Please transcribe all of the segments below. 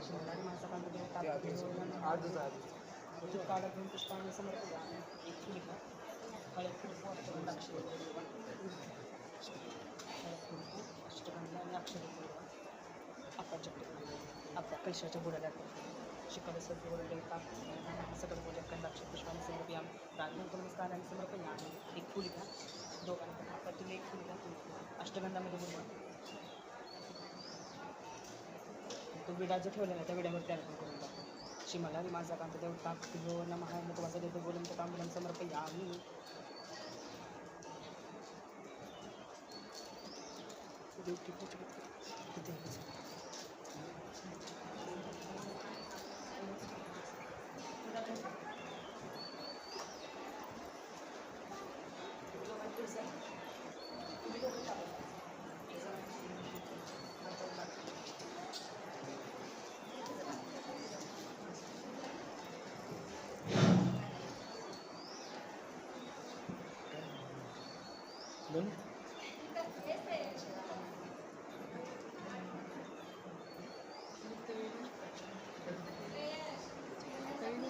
शिवराय माझा आजच आधी ऋतू काढत घेऊन पुष्पाने आणि एक फुलिका हळद कुंकू अष्टगंध अक्षर हळद कुंकू अष्टगंध आणि अक्षर आपल्या आपल्या कलशाच्या बुडाल्या शिकवले सद्य वरले ताप सकल पूजा कंद अक्षर पुष्पाने समर्पया राजनंतर नमस्कार आणि समर्पया आणि एक फुलिका दोघांना आपण तुम्ही एक फुलिका अष्टगंधामध्ये बुडवा तो विडा जो ठेवलेला त्या विड्यावरती तयार पण करून टाकतो शिमाला आणि माझा कांत देव टाक जो नमः माझा देतो बोलून तो तांबूलन समर्पया आम्ही. देव पूजा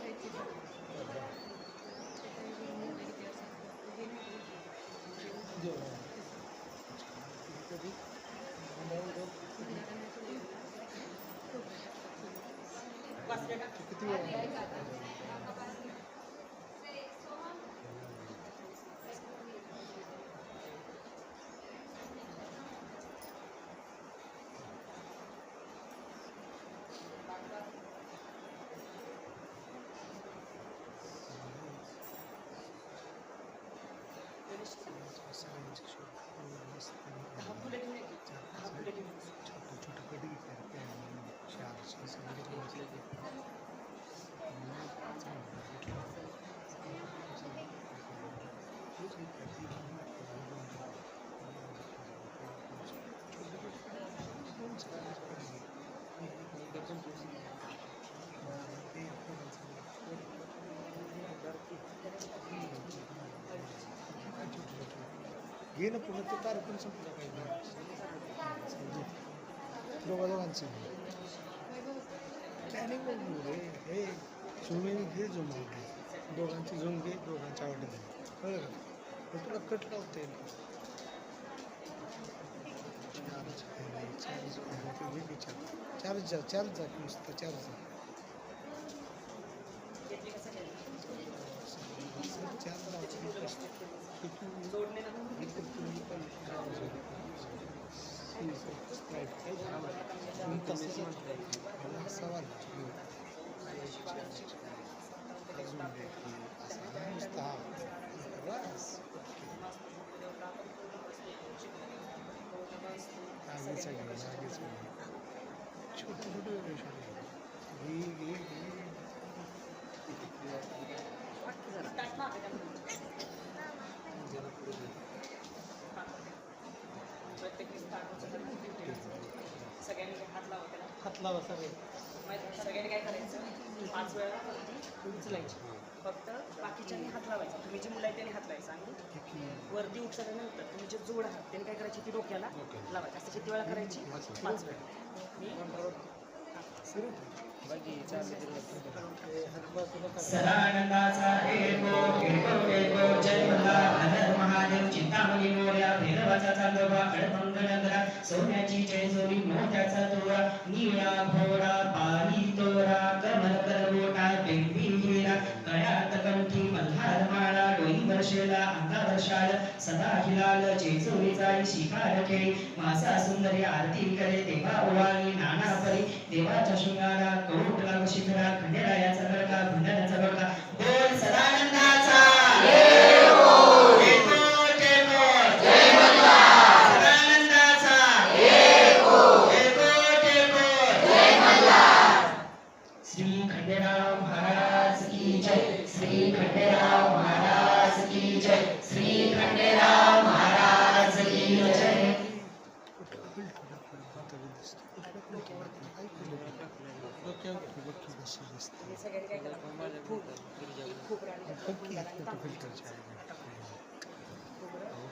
किती दोन किती वेळ दहा फुलं घेऊन ये. दहा फुलं घेऊन ये. घे ना पुन्हा तो कार्यक्रम संपला पाहिजे दोघा दोघांचं. प्लॅनिंग रे. हे झुमे घे झुम घे. दोघांची झुम घे दोघांच्या आवडत कळलं का? तुला कट लावता येईल चार्ज आहे, चारच जा चार्ज जा नुसतं चार्ज जा घेतली कसं केलं? चार लावतो जोडले ना सवाल बस आगेच आहे आगेच छोटे छोटे वेगळे छोटे घे घे घे ताट मागे त्यामध्ये. प्रत्येक ठेवायचं. सगळ्यांनी हात लावा त्याला? हात लावा सगळे. माहिती आहे, सगळ्यांनी काय करायचं? पाच वेळा वरती उचलायची. फक्त बाकीच्यांनी हात लावायचा. तुम्ही जे मुलं आहेत त्यांनी हात लावायचा. आणि वरती उचलल्यानंतर तुम्ही जे जोड आहात त्यांनी काय करायची? ती डोक्याला लावायची. असं किती वेळा करायची? पाच वेळा. मी सदानंदाचा भैरवाचा चांदोबा सोन्याची चैसोरी मोत्याचा तोरा निळा भोरा पाली तोरा कमल करवोटा बेंबी हिरा कळ्यात कंठी मल्हार माळा डोई वर्षेला अंगावर शाळ सदा हिलाल चैसोरीचा शिकार खेळी मासा सुंदरी आरती करे देवा ओवाळी नाना परी देवाच्या शृंगारा कौट लाग शिखरा खंडेरायाचा बळका भंडाराचा बळका बोल सदानंदा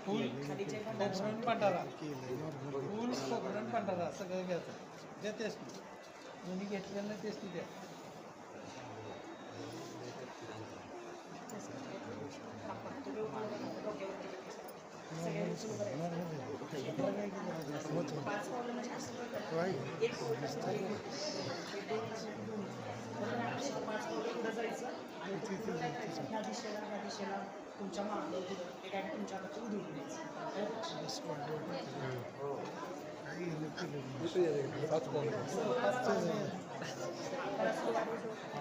भंडार खोबरण पांढरा फुल पांढरा सगळं घ्यायचं देतेस दोन्ही घेतलेलं नाही तेच तिथे म्हणजे ह्या दिशेला ह्या दिशेला तुमच्या मागं पुढं एका तुमच्याकडचं उधळून द्यायचं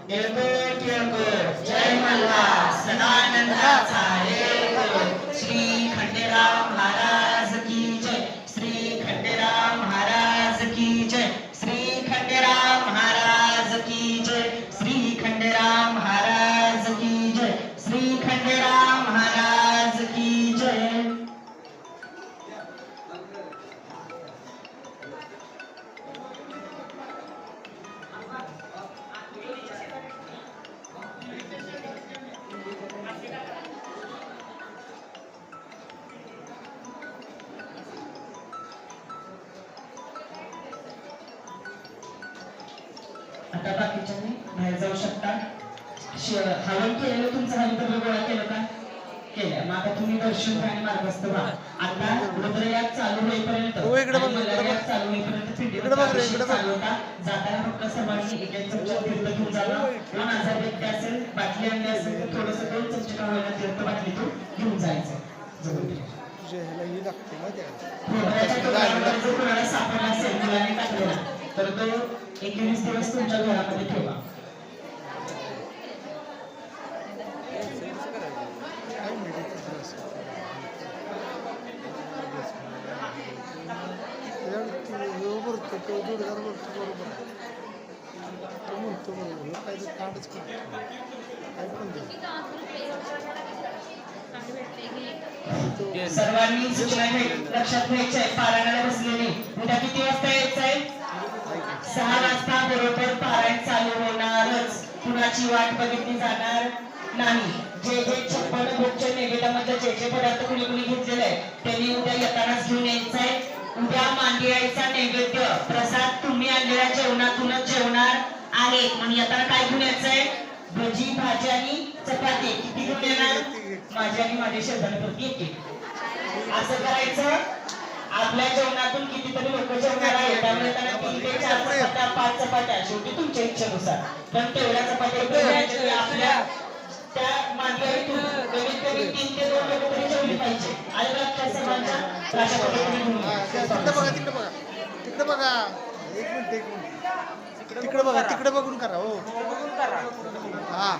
तिळगुळ तिळगुळ जय मल्हार सदानंदाचा रेगुळ श्री खंडेराव महाराज बाहेर जाऊ शकता. हवन केलेलं तुमचं हरिद्रव्य गोळा केलं का? केलं. मग आता तुम्ही दर्शन आणि मार्गस्थ व्हा. आता रुद्रयाग चालू होईपर्यंत हो, चालू होईपर्यंत जाताना फक्त सर्वांनी एक एक चमचा तीर्थ घेऊन जावा. व्यक्ती असेल बाटली आणली असेल तर थोडस दोन चमचे का होईना तीर्थ बाटलीतून घेऊन जायचं. कोणाला सापडला असेल मुलांनी टाकलेला तर तो एकवीस दिवस तुमच्या घरामध्ये ठेवा काय मेडिटेशन असं त्याच्यावर भरतो तो जोडदार भरतो बरोबर तो म्हणतो बरोबर ह्यो काय तर काढच करतो काय पण दे सर्वांनी सूचना लक्षात घ्यायच्या आहे पारायणाला बसलेली उद्या किती वाजता यायचंय सहा वाजता बरोबर पारायण चालू होणारच कुणाची वाट बघितली जाणार नाही जे जे छप्पन भोगच्या नैवेद्यामध्ये जे जे पदार्थ कुणी कुणी घेतलेले आहे त्यांनी उद्या येतानाच घेऊन यायचंय उद्या मांदियाळीचा नैवेद्य. प्रसाद तुम्ही आणलेल्या जेवणातूनच जेवणार आहे म्हणून येताना काय घेऊन यायचंय? भजी भाजी आणि चपाती. किती घेऊन येणार? माझी आणि माझ्या शेजाऱ्यापैकी एक असं करायचं. आपल्या जेवणातून कितीतरी लोक जेवणार आहेत. त्यामुळे त्यांना तीन ते चार चपात्या पाच चपात्या. शेवटी तुमच्या इच्छेनुसार. पण तेवढ्या चपात्या आपल्या त्या मांदियाळीतून कमीत कमी तीन ते दोन लोक तरी जेवली पाहिजे. आणि त्या सर्वांच्या अशा पद्धतीने घेऊन या. त्या- तिकडे बघा तिकडे बघा. तिकडे बघा. एक मिनिट एक मिनिट. तिकडे बघा तिकडे बघून करा हो. हा.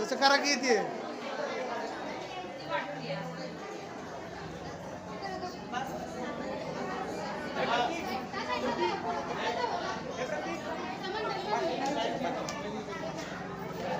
तसं करा की ते घेऊ नका नाही ते घ्यायचं नसतं त्याला. हा हे live आलं नाही पाहिजे. बरं बरं इथं ती तू वाचवली की काय वाटणार आहे? नाही नाही नाही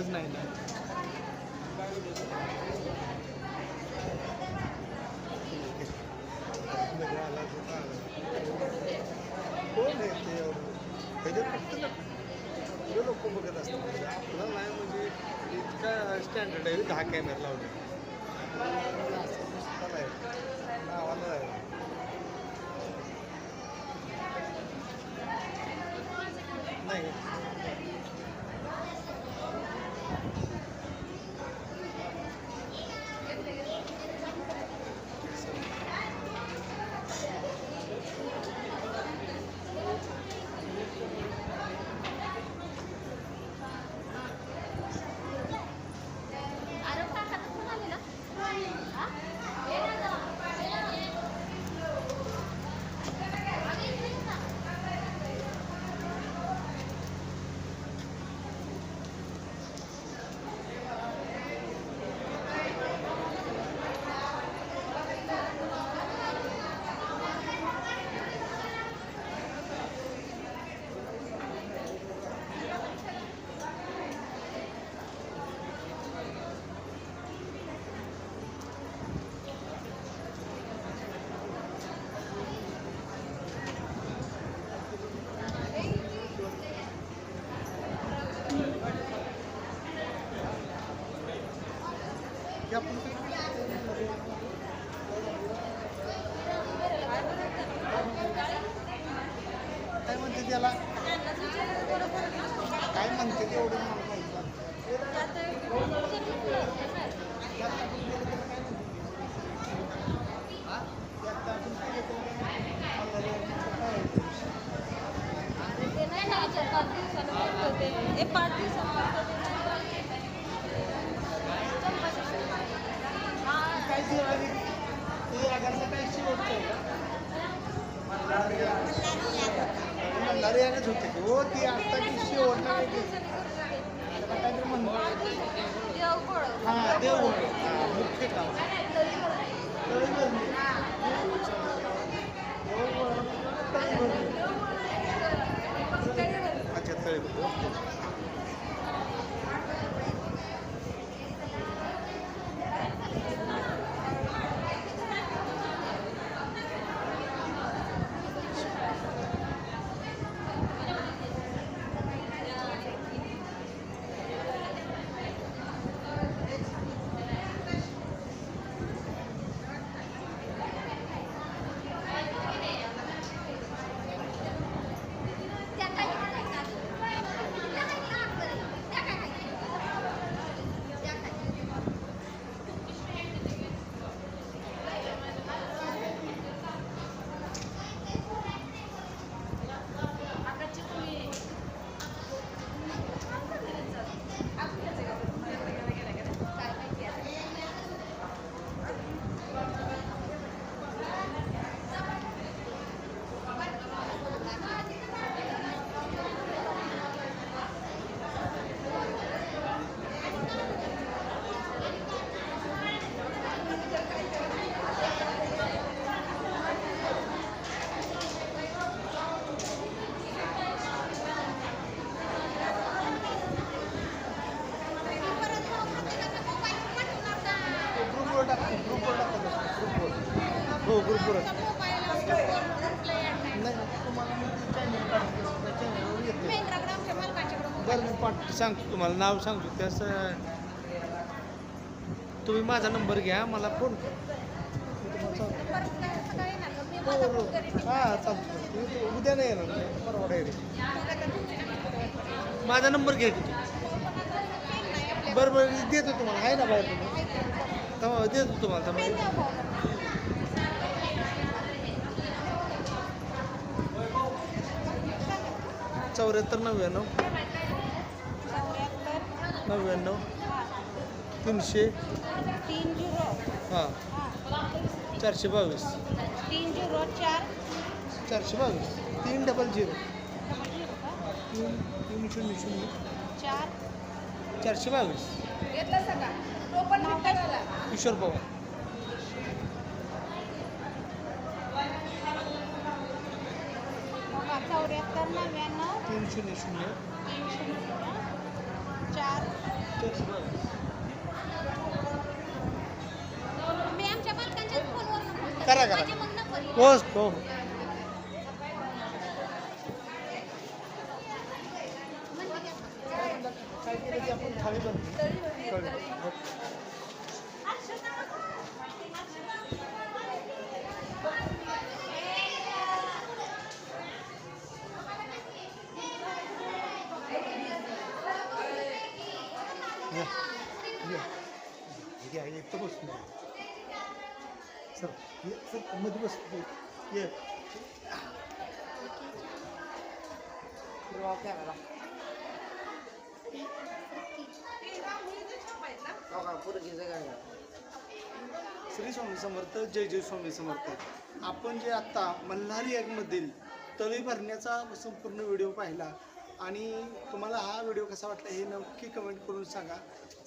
गरज नाही ना. लोक बघत असतात. म्हणजे आपलं नाही म्हणजे इतका स्टँडर्ड आहे. दहा कॅमेरा लावले. निवडून म्हणते ते एवढं मला माहीत नाही. काय ते आणि ते आगारचं काय शेवटचं आहे का मल्हारी यानेच होते हो ती आता की शेवटला काय ते. काहीतरी हा हा मुख्य काम. अच्छा तळीभरणी सांगतो तुम्हाला नाव सांगतो. त्याचं तुम्ही माझा नंबर घ्या मला फोन करा. हो, हो. हां. चालतं उद्या नाही येणार. परवा डायरेक्ट माझा नंबर घ्या की तुम्ही. बरं बरं देतो तुम्हाला. आहे ना बाहेर तुम्ही? देतो तुम्हाला. थांबा. चौऱ्याहत्तर नव्याण्णव. नव्याण्णव तीनशे. तीन झिरो हां. चारशे बावीस. तीन झिरो चार. चारशे बावीस. तीन डबल झिरो तीन तीन शून्य शून्य. चार. चारशे बावीस. किशोर पवार. चौऱ्याहत्तर नव्याण्णव. तीन शून्य शून्य चार चारशे बावीस मी आमच्या मालकांच्या फोनवर करा करा येईल. हो हो हो काय केलं की आपण थाळी बनतो कळलं. हो. या. या. या, इथं बसून या. सर ये सरमध्ये बस ये श्री स्वामी समर्थ जय जय स्वामी समर्थ. आपण जे आत्ता मल्हारी ॲगमधील तळी भरण्याचा संपूर्ण व्हिडिओ पाहिला आणि तुम्हाला हा व्हिडिओ कसा वाटला हे नक्की कमेंट करून सांगा.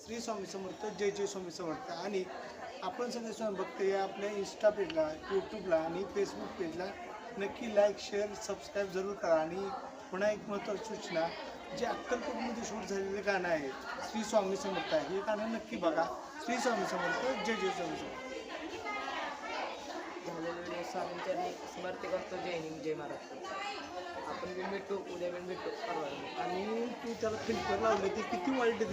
श्री स्वामी समर्थ जय जय स्वामी समर्थ. आणि आपण सगळे स्वामी भक्त या आपल्या इन्स्टा पेजला यूट्यूबला आणि फेसबुक पेजला नक्की लाईक शेअर सबस्क्राईब जरूर करा. आणि पुन्हा एक महत्त्वाची सूचना जे अक्कलकोटमध्ये शूट झालेलं गाणं आहे श्री स्वामी समर्थ आहे हे गाणं नक्की बघा. श्री स्वामी समर्थ जय जय स्वामी समर्थ. स्वामींचरणी स्मरते करतो जय हिंद जय महाराष्ट्र. आपण भेटू उद्या भेटू. परवा. आणि तू त्याला फिल्टर लावले ते किती वाईट दिसत